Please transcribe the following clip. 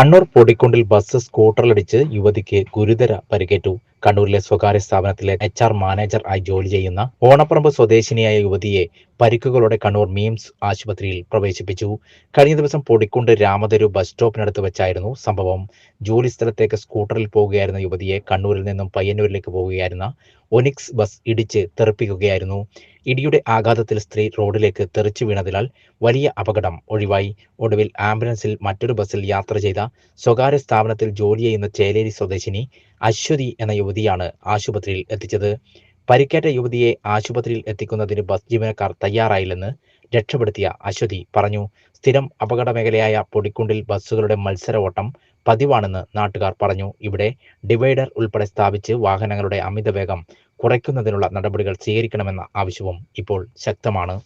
Kannur പൊടിക്കുണ്ടിൽ bus സ്കൂട്ടറിലിടിച്ച് യുവതിക്ക് ഗുരുതര പരിക്കേറ്റു. കണ്ണൂരിലെ സ്വകാര്യ സ്ഥാപനത്തിലെ എച്ച് ആർ മാനേജർ ആയി ജോലി ചെയ്യുന്ന ഓണപ്പറമ്പ് സ്വദേശിനിയായ യുവതിയെ പരിക്കുകളോടെ കണ്ണൂർ മീംസ് ആശുപത്രിയിൽ പ്രവേശിപ്പിച്ചു. കഴിഞ്ഞ ദിവസം പൊടിക്കുണ്ട് രാമതരു ബസ് സ്റ്റോപ്പിനടുത്ത് വെച്ചായിരുന്നു സംഭവം. ജോലി സ്ഥലത്തേക്ക് സ്കൂട്ടറിൽ പോവുകയായിരുന്ന യുവതിയെ കണ്ണൂരിൽ നിന്നും പയ്യന്നൂരിലേക്ക് പോവുകയായിരുന്ന ഒനിക്സ് ബസ് ഇടിച്ച് തെറിപ്പിക്കുകയായിരുന്നു. ഇടിയുടെ ആഘാതത്തിൽ സ്ത്രീ റോഡിലേക്ക് തെറിച്ചു വീണതിനാൽ വലിയ അപകടം ഒഴിവായി. ഒടുവിൽ ആംബുലൻസിൽ മറ്റൊരു ബസ്സിൽ യാത്ര ചെയ്ത സ്വകാര്യ സ്ഥാപനത്തിൽ ജോലി ചെയ്യുന്ന ചേലേരി സ്വദേശിനി അശ്വതി എന്ന യുവതിയാണ് ആശുപത്രിയിൽ എത്തിച്ചത്. പരിക്കേറ്റ യുവതിയെ ആശുപത്രിയിൽ എത്തിക്കുന്നതിന് ബസ് ജീവനക്കാർ തയ്യാറായില്ലെന്ന് രക്ഷപ്പെടുത്തിയ അശ്വതി പറഞ്ഞു. സ്ഥിരം അപകട മേഖലയായ പൊടിക്കുണ്ടിൽ ബസ്സുകളുടെ മത്സര ഓട്ടം പതിവാണെന്ന് നാട്ടുകാർ പറഞ്ഞു. ഇവിടെ ഡിവൈഡർ ഉൾപ്പെടെ സ്ഥാപിച്ച് വാഹനങ്ങളുടെ അമിതവേഗം കുറയ്ക്കുന്നതിനുള്ള നടപടികൾ സ്വീകരിക്കണമെന്ന ആവശ്യവും ഇപ്പോൾ ശക്തമാണ്.